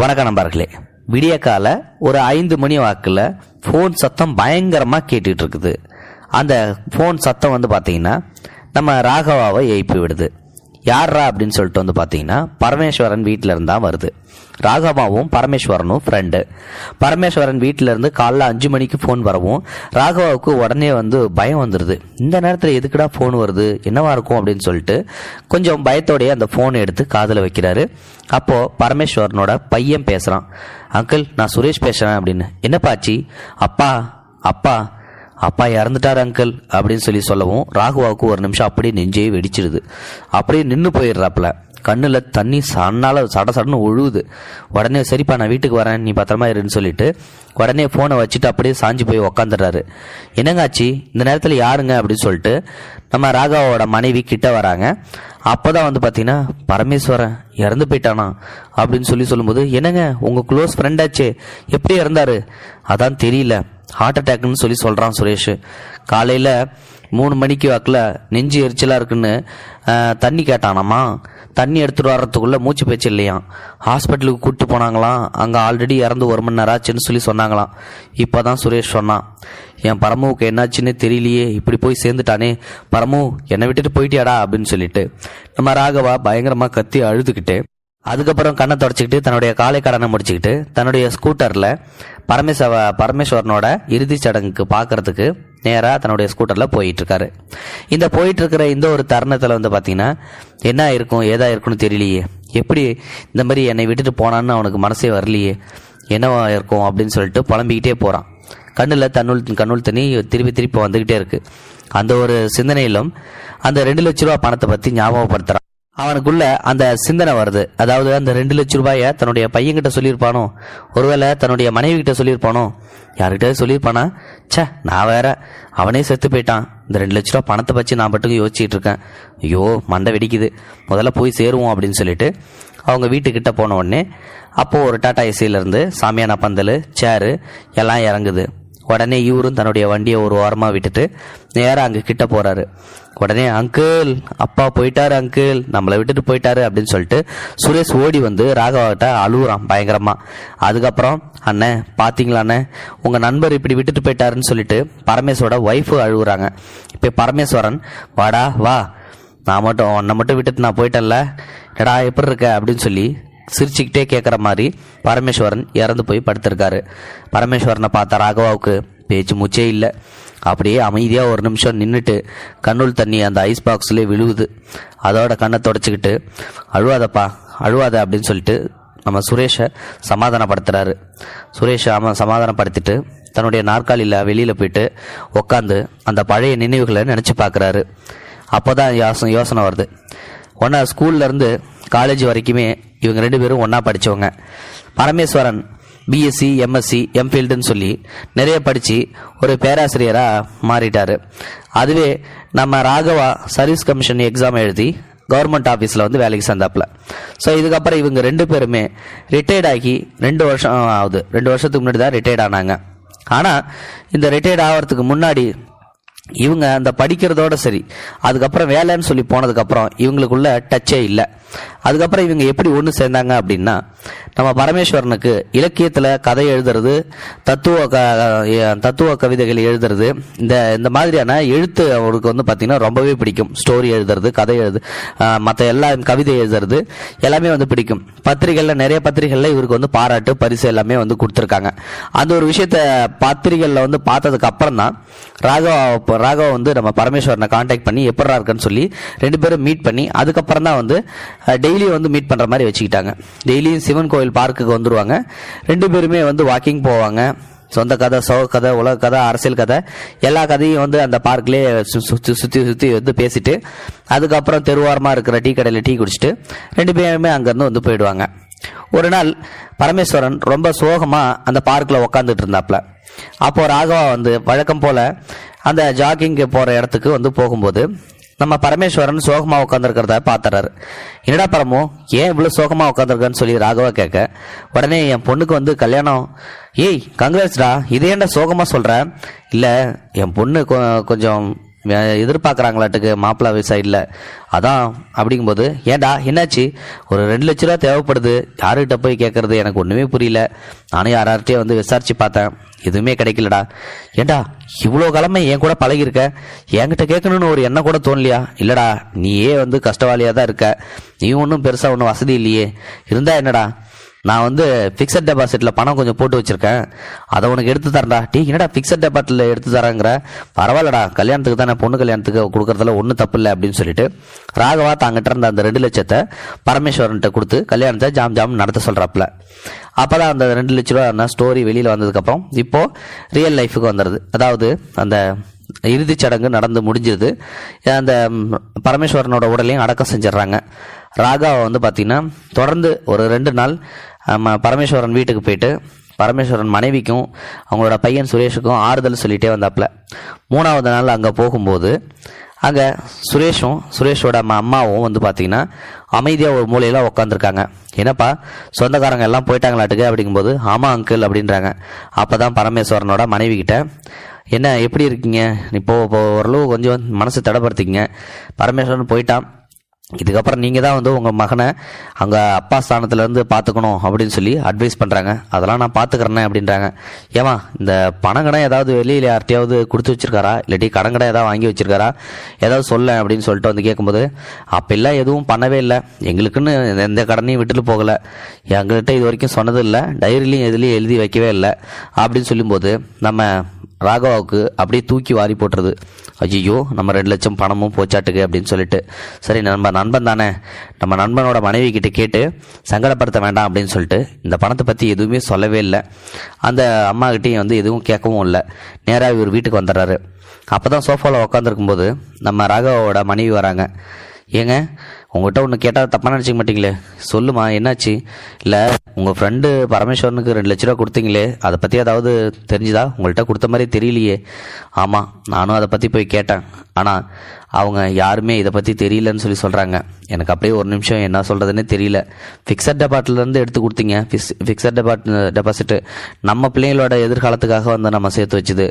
வணக்கம் நண்பர்களே. விடிய கால ஒரு ஐந்து மணி வாக்கில் ஃபோன் சத்தம் பயங்கரமாக கேட்டுட்டு இருக்குது. அந்த ஃபோன் சத்தம் வந்து பார்த்தீங்கன்னா நம்ம ராகவாவை எழுப்பி விடுது. யார்ரா அப்படின்னு சொல்லிட்டு வந்து பார்த்தீங்கன்னா பரமேஸ்வரன் வீட்டில இருந்தா வருது. ராகவாவும் பரமேஸ்வரனும் ஃப்ரெண்டு பரமேஸ்வரன் வீட்டில இருந்து காலைல அஞ்சு மணிக்கு ஃபோன் வரவும் ராகவாவுக்கு உடனே வந்து பயம் வந்துடுது இந்த நேரத்தில் எதுக்குடா ஃபோன் வருது? என்னவா இருக்கும் அப்படின்னு சொல்லிட்டு கொஞ்சம் பயத்தோடைய அந்த ஃபோனை எடுத்து காதில் வைக்கிறாரு. அப்போ பரமேஸ்வரனோட பையன் பேசுறான். அங்கிள் நான் சுரேஷ் பேசுறேன் அப்படின்னு. என்னப்பாச்சி அப்பா அப்பா அப்பா இறந்துட்டார் அங்கிள் அப்படின்னு சொல்லி சொல்லவும் ராகுவாவுக்கு ஒரு நிமிஷம் அப்படியே நெஞ்சே வெடிச்சிடுது அப்படியே நின்று போயிடுறாப்புல. கண்ணில் தண்ணி சன்னால சட சடன்னு ஒழுகுது உடனே சரிப்பா நான் வீட்டுக்கு வரேன் நீ பத்திரமா இருன்னு சொல்லிட்டு உடனே ஃபோனை வச்சுட்டு அப்படியே சாஞ்சு போய் உக்காந்துடுறாரு. என்னங்காச்சி இந்த நேரத்தில் யாருங்க அப்படின்னு சொல்லிட்டு நம்ம ராகாவோட மனைவி கிட்ட வராங்க. அப்போ தான் வந்து பார்த்தீங்கன்னா பரமேஸ்வரன் இறந்து போயிட்டானா? அப்படின்னு சொல்லி சொல்லும்போது என்னங்க உங்கள் க்ளோஸ் ஃப்ரெண்டாச்சே எப்படி இறந்தாரு? அதான் தெரியல. ஹார்ட் அட்டாக்னு சொல்லி சொல்கிறான் சுரேஷ். காலையில் மூணு மணிக்கு வாக்கில் நெஞ்சு எரிச்சலாக இருக்குன்னு தண்ணி கேட்டானாமா? தண்ணி எடுத்துகிட்டு வர்றதுக்குள்ளே மூச்சு பேச்சு இல்லையாம். ஹாஸ்பிட்டலுக்கு கூப்பிட்டு போனாங்களாம். அங்கே ஆல்ரெடி இறந்து ஒரு மணி நேரம் ஆச்சுன்னு சொல்லி சொன்னாங்களாம். இப்போ தான் சுரேஷ் சொன்னான். என் பரமுவுக்கு என்னாச்சுன்னு தெரியலையே. இப்படி போய் சேர்ந்துட்டானே. பரமு என்னை விட்டுட்டு போயிட்டியாடா அப்படின்னு சொல்லிட்டு. நம்ம ராகவா பயங்கரமாக கத்தி அழுதுகிட்டு அதுக்கப்புறம் கண்ணை தொடச்சிக்கிட்டு தன்னுடைய காலை கடனை முடிச்சுக்கிட்டு தன்னுடைய ஸ்கூட்டரில் பரமேஸ்வர பரமேஸ்வரனோட இறுதிச் சடங்குக்கு பார்க்கறதுக்கு நேராக தன்னுடைய ஸ்கூட்டரில் போயிட்டுருக்காரு. இந்த போயிட்டுருக்கிற இந்த ஒரு தருணத்தில் வந்து பார்த்தீங்கன்னா என்ன இருக்கும் ஏதா இருக்குன்னு தெரியலையே. எப்படி இந்த மாதிரி என்னை விட்டுட்டு போனான்னு அவனுக்கு மனசே வரலையே. என்னவா இருக்கும் அப்படின்னு சொல்லிட்டு புலம்பிக்கிட்டே போகிறான் கண்ணில் தன்னுள் கண்ணுள் தண்ணி திருப்பி திருப்பி வந்துக்கிட்டே இருக்குது அந்த ஒரு சிந்தனையிலும் அந்த ரெண்டு லட்ச ரூபா பணத்தை பற்றி ஞாபகப்படுத்துகிறான் அவனுக்குள்ள அந்த சிந்தனை வருது. அதாவது அந்த ரெண்டு லட்ச ரூபாயை தன்னுடைய பையன்கிட்ட சொல்லியிருப்பானோ? ஒருவேளை தன்னுடைய மனைவி கிட்ட சொல்லியிருப்பானோ? யார்கிட்ட சொல்லியிருப்பானா? ச்சே நான் வேற. அவனே செத்து போயிட்டான். இந்த ரெண்டு லட்ச ரூபா பணத்தை பற்றி நான் மட்டும் யோசிச்சுட்டு இருக்கேன். ஐயோ மண்டை வெடிக்குது. முதல்ல போய் சேருவோம் அப்படின்னு சொல்லிட்டு அவங்க வீட்டுக்கிட்ட போன உடனே அப்போது ஒரு டாடா ஏசியிலேருந்து சாமியான பந்தல் சேரு எல்லாம் இறங்குது. உடனே இவரும் தன்னுடைய வண்டியை ஒரு ஓரமாக விட்டுட்டு நேராக அங்கே கிட்ட போகிறாரு உடனே அங்கிள் அப்பா போயிட்டாரு அங்கிள். நம்மளை விட்டுட்டு போயிட்டாரு அப்படின்னு சொல்லிட்டு சுரேஷ் ஓடி வந்து ராகவாட்ட அழுகுறான் பயங்கரமாக அதுக்கப்புறம் அண்ணே பார்த்தீங்களா அண்ணே? உங்கள் நண்பர் இப்படி விட்டுட்டு போயிட்டாருன்னு சொல்லிட்டு பரமேஸ்வரோட ஒய்ஃபு அழுகுறாங்க இப்போ பரமேஸ்வரன் வாடா வா. நான் மட்டும் உன்னை மட்டும் விட்டுட்டு நான் போயிட்டேன்ல. எடா எப்படி இருக்க? அப்படின்னு சொல்லி சிரிச்சுக்கிட்டே கேட்குற மாதிரி பரமேஸ்வரன் இறந்து போய் படுத்திருக்காரு. பரமேஸ்வரனை பார்த்த ராகவாவுக்கு பேச்சு மூச்சே இல்லை. அப்படியே அமைதியாக ஒரு நிமிஷம் நின்றுட்டு கண்ணுள் தண்ணி அந்த ஐஸ் பாக்ஸ்லேயே விழுவுது அதோட கண்ணை தொடச்சிக்கிட்டு அழுவாதப்பா அழுவாத அப்படின்னு சொல்லிட்டு நம்ம சுரேஷை சமாதானப்படுத்துகிறாரு சுரேஷை அவன் சமாதானப்படுத்திட்டு தன்னுடைய நாற்காலியில் வெளியில் போயிட்டு உட்காந்து அந்த பழைய நினைவுகளை நினச்சி பார்க்குறாரு அப்போ தான் யோசனை யோசனை வருது ஒன்றா ஸ்கூல்லேருந்து காலேஜ் வரைக்குமே இவங்க ரெண்டு பேரும் ஒன்றா படித்தவங்க பரமேஸ்வரன் பிஎஸ்சி எம்எஸ்சி எம்ஃபீல்டுன்னு சொல்லி நிறைய படித்து ஒரு பேராசிரியராக மாறிட்டார். அதுவே நம்ம ராகவா சர்வீஸ் கமிஷன் எக்ஸாம் எழுதி கவர்மெண்ட் ஆஃபீஸில் வந்து வேலைக்கு சேர்ந்தாப்புல. ஸோ இதுக்கப்புறம் இவங்க ரெண்டு பேருமே ரிட்டையர்ட் ஆகி ரெண்டு வருஷம் ஆகுது. ரெண்டு வருஷத்துக்கு முன்னாடி தான் ரிட்டையர்ட் ஆனாங்க. ஆனால் இந்த ரிட்டையர்ட் ஆகிறதுக்கு முன்னாடி இவங்க அந்த படிக்கிறதோட சரி. அதுக்கப்புறம் வேலைன்னு சொல்லி போனதுக்கப்புறம் இவங்களுக்குள்ள டச்சே இல்லை. அதுக்கப்புறம் இவங்க எப்படி ஒன்று சேர்ந்தாங்க அப்படின்னா நம்ம பரமேஸ்வரனுக்கு இலக்கியத்தில் கதை எழுதுறது தத்துவ க தத்துவ கவிதைகள் எழுதுறது இந்த இந்த மாதிரியான எழுத்து அவருக்கு வந்து பார்த்திங்கன்னா ரொம்பவே பிடிக்கும். ஸ்டோரி எழுதுறது கதை எழுது மற்ற எல்லா கவிதை எழுதுறது எல்லாமே வந்து பிடிக்கும். பத்திரிகைகளில் நிறைய பத்திரிகைகளில் இவருக்கு வந்து பாராட்டு பரிசு எல்லாமே வந்து கொடுத்துருக்காங்க. அந்த ஒரு விஷயத்த பத்திரிகைகளில் வந்து பார்த்ததுக்கு அப்புறம் தான் ராகவா ராகவா வந்து நம்ம பரமேஸ்வரனை காண்டாக்ட் பண்ணி எப்படா இருக்குன்னு சொல்லி ரெண்டு பேரும் மீட் பண்ணி அதுக்கப்புறம் தான் வந்து டெய்லியும் வந்து மீட் பண்ணுற மாதிரி வச்சுக்கிட்டாங்க. டெய்லியும் சிவன் கோவில் பார்க்குக்கு வந்துடுவாங்க ரெண்டு பேருமே வந்து வாக்கிங் போவாங்க. சொந்த கதை சோக கதை உலக கதை அரசியல் கதை எல்லா கதையும் வந்து அந்த பார்க்லேயே சுற்றி சுற்றி சுற்றி வந்து பேசிட்டு அதுக்கப்புறம் தெருவாரமாக இருக்கிற டீ கடையில் டீ குடிச்சிட்டு ரெண்டு பேருமே அங்கேருந்து வந்து போயிடுவாங்க. ஒரு நாள் பரமேஸ்வரன் ரொம்ப சோகமாக அந்த பார்க்கில் உக்காந்துட்டு இருந்தாப்புல அப்போ ராகவா வந்து வழக்கம் போல் அந்த ஜாகிங்கு போகிற இடத்துக்கு வந்து போகும்போது நம்ம பரமேஸ்வரன் சோகமாக உட்காந்துருக்கிறத பார்த்துறாரு என்னடா பரமோ ஏன் இவ்வளோ சோகமாக உட்காந்துருக்கன்னு சொல்லி ராகவா கேட்க உடனே என் பொண்ணுக்கு வந்து கல்யாணம் ஏய் கங்க்ராட்ஸ்டா இதே என்ன சோகமாக சொல்கிறேன் இல்லை என் பொண்ணு கொ- கொஞ்சம் எதிர்பார்க்குறாங்களாட்டுக்கு மாப்பிள்ளை சைடில் அதான் அப்படிங்கும்போது ஏன்டா என்னாச்சு? ஒரு ரெண்டு லட்ச ரூபா தேவைப்படுது. யாருக்கிட்ட போய் கேட்குறது எனக்கு ஒன்றுமே புரியல. நானும் யார்கிட்டயே வந்து விசாரித்து பார்த்தேன். எதுவுமே கிடைக்கலடா. ஏன்டா இவ்வளோ கிழமை என் கூட பழகிருக்க என்கிட்ட கேட்கணும்னு ஒரு எண்ணம் கூட தோணலையா? இல்லைடா நீயே வந்து கஷ்டவாளியாக தான் இருக்க. நீ ஒன்றும் பெருசாக ஒன்றும் வசதி இல்லையே. இருந்தால் என்னடா? நான் வந்து ஃபிக்ஸட் டெபாசிட்டில் பணம் கொஞ்சம் போட்டு வச்சுருக்கேன். அதை உனக்கு எடுத்து தரேன்டா. டீ என்னடா ஃபிக்ஸட் டெபாசிட்டில் எடுத்து தரேங்கிற? பரவாயில்லடா. கல்யாணத்துக்கு தானே பொண்ணு கல்யாணத்துக்கு கொடுக்குறதுல ஒன்றும் தப்பு இல்லை அப்படின்னு சொல்லிட்டு ராகவா தாங்கிட்ட இருந்த அந்த ரெண்டு லட்சத்தை பரமேஸ்வரன்ட்ட கொடுத்து கல்யாணத்தை ஜாம் ஜாம் நடத்த சொல்கிறாப்புல அப்பதான் அந்த ரெண்டு லட்ச ரூபா அந்த ஸ்டோரி வெளியில் வந்ததுக்கப்புறம் இப்போது ரியல் லைஃபுக்கு வந்துடுது அதாவது அந்த இறுதிச் சடங்கு நடந்து முடிஞ்சிருது. அந்த பரமேஸ்வரனோட உடலையும் அடக்கம் செஞ்சிடுறாங்க. ராகாவை வந்து பார்த்திங்கன்னா தொடர்ந்து ஒரு ரெண்டு நாள் பரமேஸ்வரன் வீட்டுக்கு போயிட்டு பரமேஸ்வரன் மனைவிக்கும் அவங்களோட பையன் சுரேஷுக்கும் ஆறுதல் சொல்லிகிட்டே வந்தாப்புல. மூணாவது நாள் அங்கே போகும்போது அங்கே சுரேஷும் சுரேஷோட அம்மாவும் வந்து பார்த்திங்கன்னா அமைதியாக ஒரு மூலையில் உட்காந்துருக்காங்க என்னப்பா சொந்தக்காரங்க எல்லாம் போயிட்டாங்களாட்டுக்கு அப்படிங்கும்போது ஆமாம் அங்கிள் அப்படின்றாங்க. அப்போ தான் பரமேஸ்வரனோட மனைவிக்கிட்ட என்ன எப்படி இருக்கீங்க? இப்போ இப்போ ஓரளவு கொஞ்சம் மனசு தடப்படுத்திக்கிங்க. பரமேஸ்வரன் போயிட்டான். இதுக்கப்புறம் நீங்கள் தான் வந்து உங்கள் மகனை அங்கே அப்பா ஸ்தானத்துலேருந்து பார்த்துக்கணும் அப்படின்னு சொல்லி அட்வைஸ் பண்ணுறாங்க அதெல்லாம் நான் பார்த்துக்கிறேனே அப்படின்றாங்க. ஏமா இந்த பணம் கடன் ஏதாவது வெளியில் யார்ட்டையாவது கொடுத்து வச்சிருக்காரா? இல்லாட்டி கடன் கடன் ஏதாவது வாங்கி வச்சிருக்காரா? ஏதாவது சொல்ல அப்படின்னு சொல்லிட்டு வந்து கேட்கும்போது அப்பெல்லாம் எதுவும் பண்ணவே இல்லை. எங்களுக்குன்னு எந்த கடனையும் விட்டுட்டு போகலை. எங்கள்கிட்ட இது வரைக்கும் சொன்னது இல்லை. டைரிலையும் எதுலேயும் எழுதி வைக்கவே இல்லை. அப்படின்னு சொல்லும்போது நம்ம ராகவாவுக்கு அப்படியே தூக்கி வாரி போட்டுறது. ஐயோ நம்ம ரெண்டு லட்சம் பணமும் போச்சாட்டுக்கு அப்படின்னு சொல்லிட்டு. சரி நம்ம நண்பன் தானே. நம்ம நண்பனோட மனைவி கிட்ட கேட்டு சங்கடப்படுத்த வேண்டாம் அப்படின்னு சொல்லிட்டு இந்த பணத்தை பற்றி எதுவுமே சொல்லவே இல்லை. அந்த அம்மாக்கிட்டையும் வந்து எதுவும் கேட்கவும் இல்லை. நேராக இவர் வீட்டுக்கு வந்துடுறாரு. அப்போ தான் சோஃபாவில் உட்காந்துருக்கும்போது நம்ம ராகவாவோட மனைவி வராங்க. ஏங்க உங்கள்கிட்ட ஒன்று கேட்டால் தப்பாக நினச்சிக்க மாட்டீங்களே? சொல்லுமா என்னாச்சு? இல்லை உங்கள் ஃப்ரெண்டு பரமேஸ்வரனுக்கு ரெண்டு லட்ச ரூபா கொடுத்தீங்களே அதை பற்றி ஏதாவது தெரிஞ்சுதா? உங்கள்கிட்ட கொடுத்த மாதிரி தெரியலையே. ஆமாம் நானும் அதை பற்றி போய் கேட்டேன். ஆனால் அவங்க யாருமே இதை பற்றி தெரியலன்னு சொல்லி சொல்கிறாங்க எனக்கு அப்படியே ஒரு நிமிஷம் என்ன சொல்கிறதுனே தெரியல. ஃபிக்ஸட் டெபாட்லேருந்து எடுத்து கொடுத்தீங்க. ஃபிக்ஸ் ஃபிக்ஸட் டெபாட் டெபாசிட்டு நம்ம பிள்ளைங்களோட எதிர்காலத்துக்காக வந்து நம்ம சேர்த்து வச்சுது.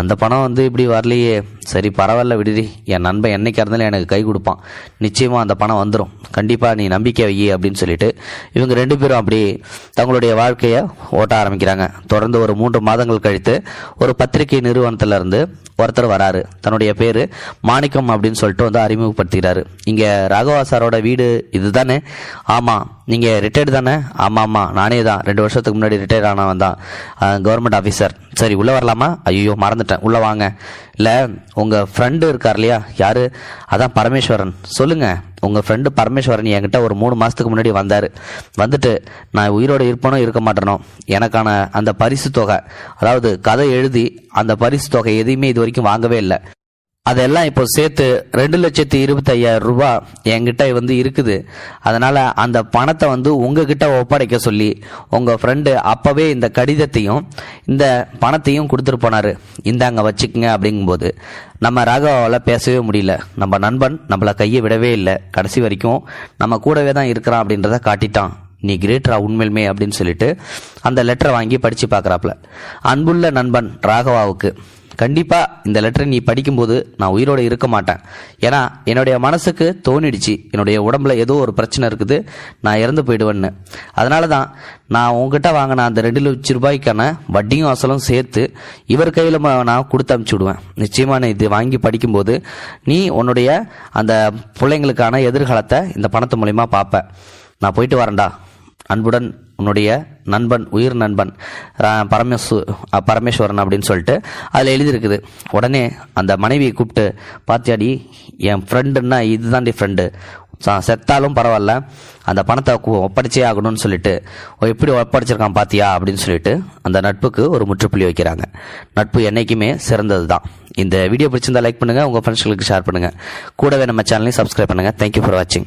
அந்த பணம் வந்து இப்படி வரலையே. சரி பரவாயில்ல விடுதி என் நண்பன் என்னைக்கா இருந்தாலும் எனக்கு கை கொடுப்பான். நிச்சயமாக அந்த பணம் வந்துடும் கண்டிப்பாக நீ நம்பிக்கை வை அப்படின்னு சொல்லிட்டு இவங்க ரெண்டு பேரும் அப்படி தங்களுடைய வாழ்க்கையை ஓட்ட ஆரம்பிக்கிறாங்க. தொடர்ந்து ஒரு மூன்று மாதங்கள் கழித்து ஒரு பத்திரிகை நிறுவனத்துல இருந்து ஒருத்தர் வராரு. தன்னுடைய பேர் மாணிக்கம் அப்படின்னு சொல்லிட்டு வந்து அறிமுகப்படுத்துகிறாரு. இங்கே ராகவா சாரோட வீடு இதுதானே? ஆமாம் நீங்கள் ரிட்டையர்டு தானே? ஆமாம் ஆமாம் நானே தான். ரெண்டு வருஷத்துக்கு முன்னாடி ரிட்டையர் ஆனவன் தான். கவர்மெண்ட் ஆஃபீஸர் சரி உள்ளே வரலாமா? ஐயோ மறந்துட்டேன். உள்ளே வாங்க. இல்லை உங்கள் ஃப்ரெண்டு இருக்கார் இல்லையா? யார்? அதான் பரமேஸ்வரன். சொல்லுங்கள் உங்கள் ஃப்ரெண்டு பரமேஸ்வரன் என்கிட்ட ஒரு மூணு மாதத்துக்கு முன்னாடி வந்தார். வந்துட்டு நான் உயிரோடு இருப்பனோ இருக்க மாட்டேனோ எனக்கான அந்த பரிசு தொகை அதாவது கதை எழுதி அந்த பரிசு தொகை எதையுமே இது வரைக்கும் வாங்கவே இல்லை. அதெல்லாம் இப்போ சேர்த்து ரெண்டு லட்சத்தி இருபத்தையாயிரம் ரூபாய் என்கிட்ட வந்து இருக்குது. அதனால் அந்த பணத்தை வந்து உங்ககிட்ட ஒப்படைக்க சொல்லி உங்கள் ஃப்ரெண்டு அப்போவே இந்த கடிதத்தையும் இந்த பணத்தையும் கொடுத்துட்டு இந்த இந்தாங்க வச்சுக்கோங்க அப்படிங்கும்போது நம்ம ராகவாவில் பேசவே முடியல. நம்ம நண்பன் நம்மளை கையை விடவே இல்லை. கடைசி வரைக்கும் நம்ம கூடவே தான் இருக்கிறான் அப்படின்றத காட்டிட்டான். நீ கிரேட்ரா உண்மையிலுமே அப்படின்னு சொல்லிட்டு அந்த லெட்டரை வாங்கி படித்து பார்க்குறாப்புல. அன்புள்ள நண்பன் ராகவாவுக்கு கண்டிப்பாக இந்த லெட்டரை நீ படிக்கும்போது நான் உயிரோட இருக்க மாட்டேன். ஏன்னா என்னுடைய மனசுக்கு தோணிடுச்சு. என்னுடைய உடம்புல ஏதோ ஒரு பிரச்சனை இருக்குது. நான் இறந்து போயிடுவேன்னு. அதனால தான் நான் உங்ககிட்ட வாங்கின அந்த ரெண்டு லட்சம் ரூபாய்க்கான வட்டியும் அசலும் சேர்த்து இவர் கையில் நான் கொடுத்து அனுப்பிச்சி விடுவேன். நிச்சயமாக நீ இது வாங்கி படிக்கும்போது நீ உன்னுடைய அந்த பிள்ளைங்களுக்கான எதிர்காலத்தை இந்த பணத்து மூலயமா பார்ப்ப நான் போயிட்டு வரேன்டா. அன்புடன் உன்னுடைய நண்பன் உயிர் நண்பன் ரா- பரமேசு பரமேஸ்வரன் அப்படின்னு சொல்லிட்டு அதில் எழுதியிருக்குது. உடனே அந்த மனைவியை கூப்பிட்டு பாத்தியாடி என் ஃப்ரெண்டுன்னா இதுதான்டி ஃப்ரெண்டு செத்தாலும் பரவாயில்ல. அந்த பணத்தை ஒப்படைச்சே ஆகணும்னு சொல்லிட்டு "ஓ, எப்படி ஒப்படைச்சிருக்கான் பாத்தியா? அப்படின்னு சொல்லிட்டு அந்த நட்புக்கு ஒரு முற்றுப்புள்ளி வைக்கிறாங்க. நட்பு என்னைக்குமே சிறந்தது தான் இந்த வீடியோ பிடிச்சிருந்தா லைக் பண்ணுங்க உங்கள் ஃப்ரெண்ட்ஸ்களுக்கு ஷேர் பண்ணுங்க. கூடவே நம்ம சேனலையும் சப்ஸ்கிரைப் பண்ணுங்க. தேங்க்யூ ஃபார் வாட்சிங்